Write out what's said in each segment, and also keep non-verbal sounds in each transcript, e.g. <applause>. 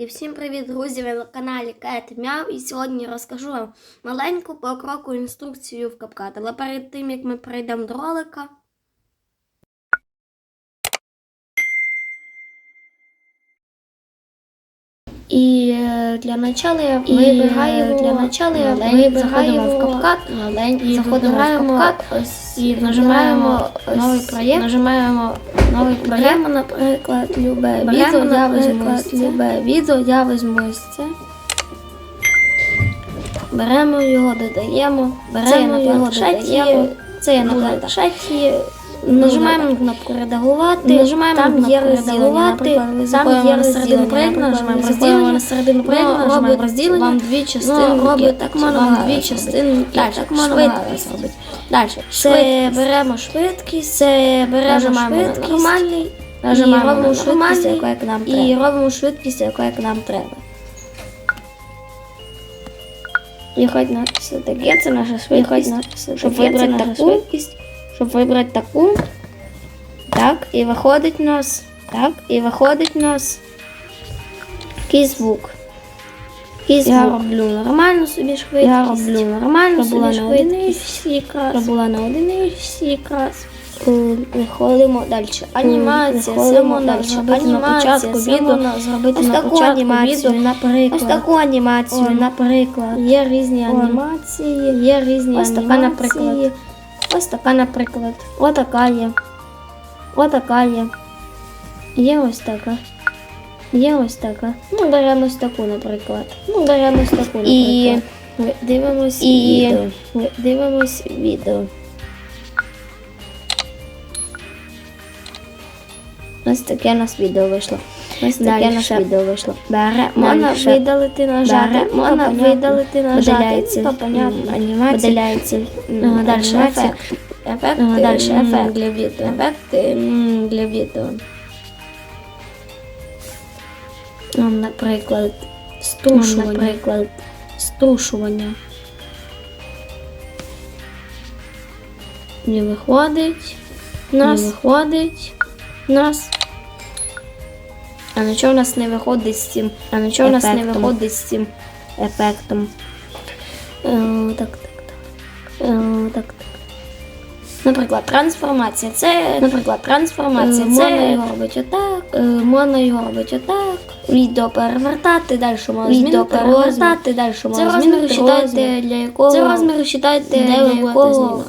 І всім привіт, друзі! Ви на каналі Кет Мяу. І сьогодні розкажу вам маленьку покроку інструкцію в капкат. Але перед тим як ми перейдемо до ролика. І е, для начала я І, е, для начала я заходимо в маленький, заходимо в ось і нажимаємо новий проєкт. Нажимаємо новий проєкт. Беремо, наприклад, любе відео, я візьму любе відео, я візьму це. Беремо його, додаємо, беремо його, додаємо. Це є на планшеті. Нажимаємо кнопку редагувати, Нажимаємо там є розділувати, там є середину розділення, проєкту, нажимаємо розділення, на середину проєкту, Воно нажимаємо розділення, вам дві частини, робить так вам дві частини, так, швидкість. робить. Далі, це беремо швидкість, це беремо швидкість, нормальний, нажимаємо робимо швидкість, яку як нам треба. І робимо швидкість, яку як нам треба. І хоч на все таке, це наша швидкість, щоб вибрати таку, швидкість, щоб вибрати таку. Так, і виходить у нас, так, і виходить у нас такий звук. Такий Я роблю нормальну собі швидкість. Я роблю нормально Щоб собі швидкість. якраз. Щоб була на одиничці якраз. Е, Виходимо далі. Анімація, Виходимо це на можна зробити на початку анімацію, відео, наприклад. Ось таку анімацію, наприклад. Є різні анімації. Є різні Ось така, наприклад. Ось така, наприклад. Отака є. Отака є. Є ось така. Є ось така. Ну, беремо ось таку, наприклад. Ну, беремо ось таку, наприклад. І дивимось і відео. Дивимось відео. Ось таке у нас відео вийшло. Ось таке Дальше. відео вийшло. Можна видалити, нажати. Бере, Можна видалити. Ну, то понятно. Анімація. Видаляється. Анімація. ефект. Ефект. М, ефект. Для відео. Ефект для відео. Наприклад, Струшування. Наприклад, струшування. Не виходить. Нас Не виходить. Нас. А нічого в нас не виходить з цим. А нічого в нас не виходить з цим ефектом. Е, так, так, так. Е, так, так. Наприклад, трансформація. Це, наприклад, трансформація. Е, це можна його робити отак. Е, можна його робити отак. Відео перевертати, далі можна Відео перевертати, далі можна Це розмір змінити розмір. для якого. Це розмір вважайте, для якого-.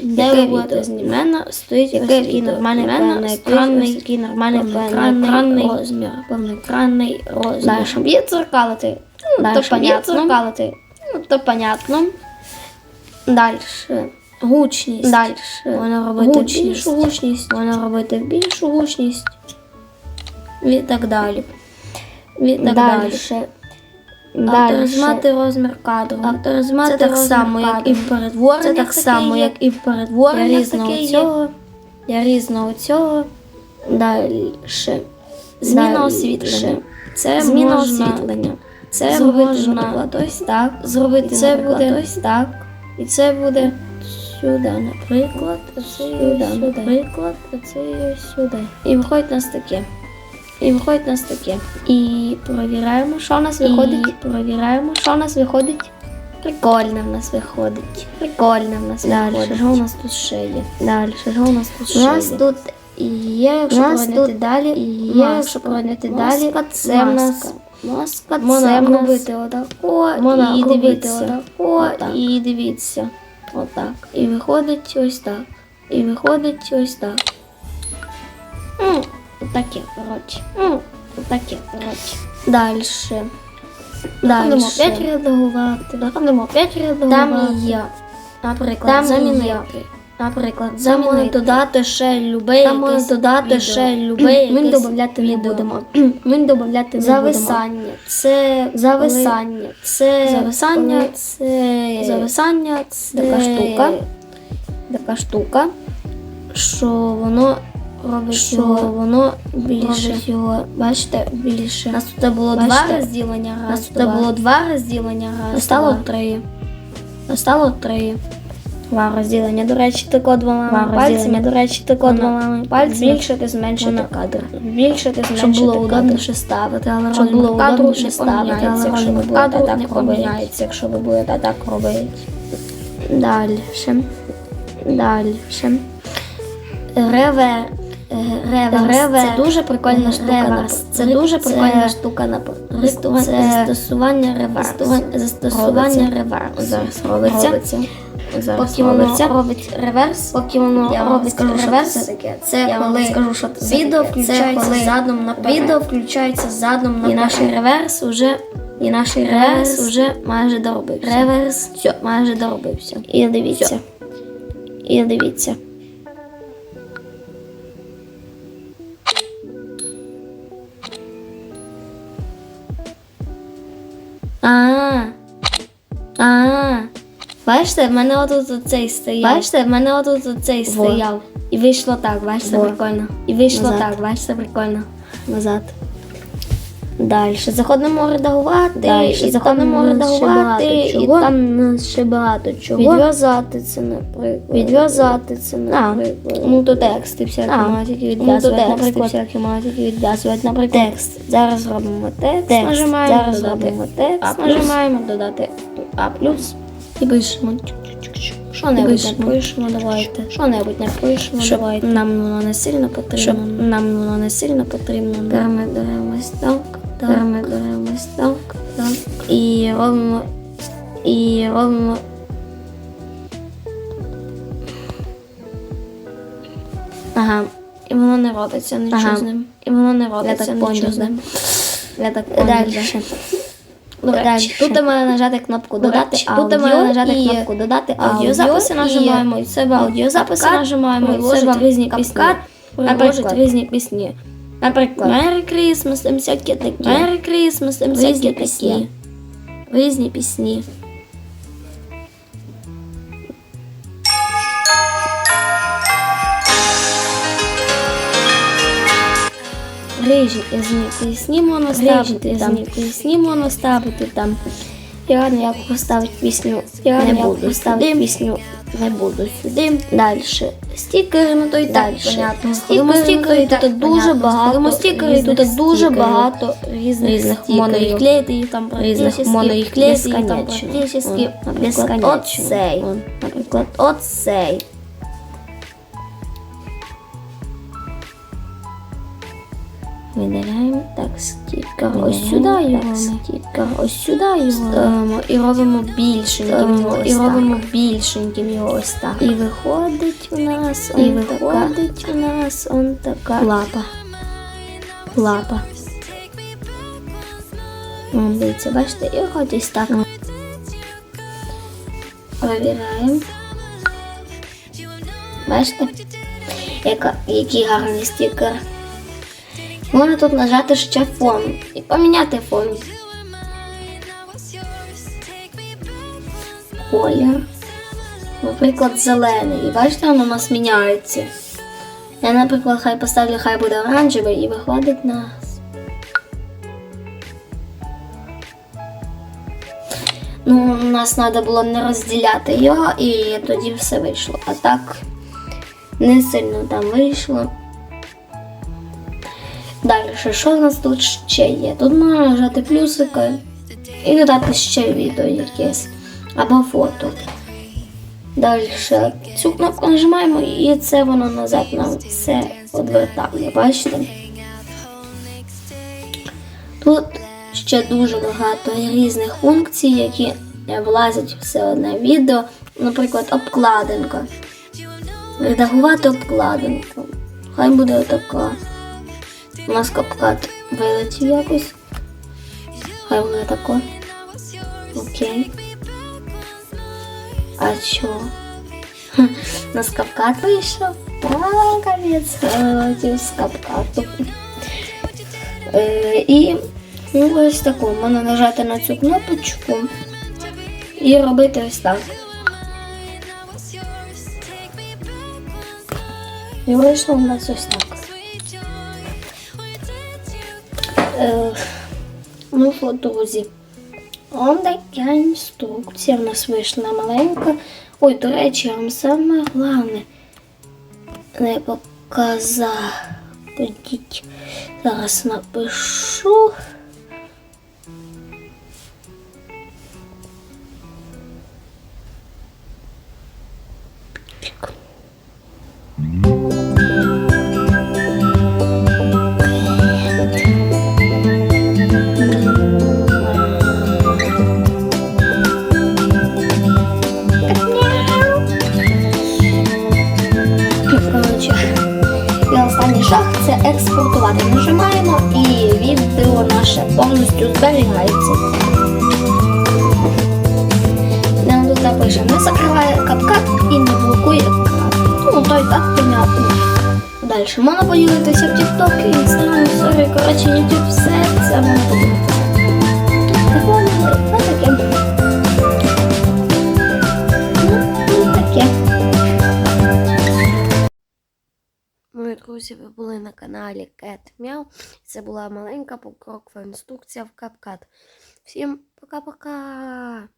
Де? У мене стоїть ось такий нормальний повноекранний, такий нормальний повноекранний розмір. Повноекранний розмір. Далі. Щоб є дзеркалити. Ну, то понятно. дзеркалити. Ну, то понятно. Далі. Гучність. Далі. Можна робити гучність. більшу гучність. Можна робити більшу гучність. І так далі. І так далі. Далі. Авторизмати розмір кадру. Авторизмати Це так само, як і в передвореннях. Це так само, як і в передвореннях Я різного цього. Я різного цього. Далі. Зміна освітлення. Це Зміна освітлення. Це можна, ось так. Зробити, це буде ось так. І це буде сюди, наприклад, а це Сюди, наприклад, а це сюди. І виходить у нас таке. І виходить у нас таке. І перевіряємо, що у нас виходить. І перевіряємо, що у нас виходить. Прикольно в нас виходить. Прикольно в нас Далі, виходить. що у нас тут ще є? Далі. Що у нас тут У нас є? тут є, якщо нас тут далі, є, є, якщо якщо маска, далі, це в нас маска. маска, це в нас робити отако, Можна і робити дивіться. отако, Отак. і дивіться. Отак. І виходить ось так. І виходить ось так. Отаке, коротше. Ну, Отаке, коротше. Дальше. Будемо Дальше. опять редагувати. Будемо опять редагувати. Там є. Наприклад, Там замінити. є. Наприклад, Там можна замінити. додати ще любе Там можна якесь додати відео. ще любе Ми якесь додати не відео. будемо. <clears throat> Ми додати не Зависання. Це Зависання. Це Зависання коли- це Зависання це така штука. Така штука, що воно робить його, воно більше. робить його, бачите, більше. У нас тут було Бачите? два розділення. У Раз, нас тут було два розділення, раз, Стало три. Стало три. Ва розділення, до речі, тако двома Ва пальцями, до речі, тако двома пальцями. збільшити, зменшити кадр. Збільшити, зменшити Щоб було удобніше ставити, але Щоб було удобніше ставити, поміняється, якщо ви будете так робити. Якщо ви будете так робити. Далі. Далі. Ревер. Е, Реверс. Це дуже прикольна штука. реверс. Це дуже прикольна це штука на Застосування, Це застосування реверс. застосування- реверс. Зараз робиться. Зараз Поки воно робиться. робить реверс, Поки воно я робить скажу, що реверс, це таке. це Я коли скажу, що це відео таке. Це коли задом наперед. Відео включається задом І наш реверс уже і наш реверс Реверс уже майже доробився. Реверс. Все, майже доробився. І дивіться. І дивіться. А. А. Бачите, в мене отут оцей стояв. Бачите, в мене отут оцей стояв. І вийшло так, бачите, прикольно. І вийшло так, бачите, прикольно. Назад. Далі. Заходимо редагувати. Дальше і заходимо там редагувати, ще і там нас ще багато чого. Відв'язати це, наприклад. Відв'язати це, наприклад. Ну, то тексти всякі А, ну, відв'язувати, наприклад. всякі мають які відв'язувати, наприклад. Текст. Зараз зробимо текст, Текст. нажимаємо, Зараз додати зробимо текст, А плюс. нажимаємо, додати А+, і пишемо. Що-небудь Пишемо. напишемо, давайте. Що-небудь напишемо, Щоб давайте. нам воно не сильно потрібно. Щоб нам воно не сильно потрібно. Перемидаємось так, так. Перемидаємось так, так. І робимо, і робимо Ага. І воно не робиться нічого Ага. з ним. І воно не робиться так нічого з ним. Я так Далі. Дальше. тут треба нажати кнопку додати тут треба нажати кнопку додати аудіо, аудіозаписи нажимаємо, і себе аудіозаписи нажимаємо, і себе різні пісні. Наприклад, різні пісні. Наприклад, Merry Christmas, там всякі такі. Merry Christmas, там Різні всякі пісні. такі. Різні пісні. Різні різні пісні можна ставити, Різні там пісні можна ставити там. Я ніяку я поставити пісню я не буду ставити пісню не буду сюди. Далі. Стікери, ну то й Далі. Стікери, тут дуже багато стікери, тут дуже багато різних, стікерів. клеїти, їх там Різних можна клеїти, їх там практично. Безконечно. оцей. Наприклад, оцей. Видаляємо так стікер. Ось сюди його. Стікер. Ось сюди його. Ставимо і робимо більшеньким його. І робимо більшеньким його ось так. І виходить у нас І виходить у нас он така лапа. Лапа. Вон, дивіться, бачите, і виходить ось так. Провіряємо. Бачите? Яка, який гарний стікер. Можна тут нажати ще фон і поміняти фон. Колір. Наприклад, зелений. І бачите, воно у нас міняється. Я, наприклад, хай поставлю, хай буде оранжевий і виходить на. Ну, у нас треба було не розділяти його, і тоді все вийшло. А так не сильно там вийшло. Далі, що в нас тут ще є? Тут можна нажати плюсики і додати ще відео якесь або фото. Далі цю кнопку нажимаємо і це воно назад нам все відвертає. Бачите? Тут ще дуже багато різних функцій, які влазять все одне відео. Наприклад, обкладинка. Редагувати обкладинку. Хай буде отака. У нас капкат вилетів якось. Хай буде тако. Окей. А чо? Хм, У нас капкат вийшов. А, капець, вилетів з капкату. Е, і ну, ось таку. Можна нажати на цю кнопочку і робити ось так. І вийшло у нас ось так. Е, ну що, друзі, он така інструкція в нас вийшла маленька. Ой, до речі, вам саме головне не показав. Зараз напишу. Зберігається. Нам тут напише, не закриває капкат і не блокує екран. Ну, то й так понятно. Далі можна поділитися в TikTok, Instagram, Sorry, коротше, YouTube, все це можна поділитися. Телефон, друзі, ви були на каналі Cat Meow. Це була маленька покрокова інструкція в CapCut. Всім пока-пока!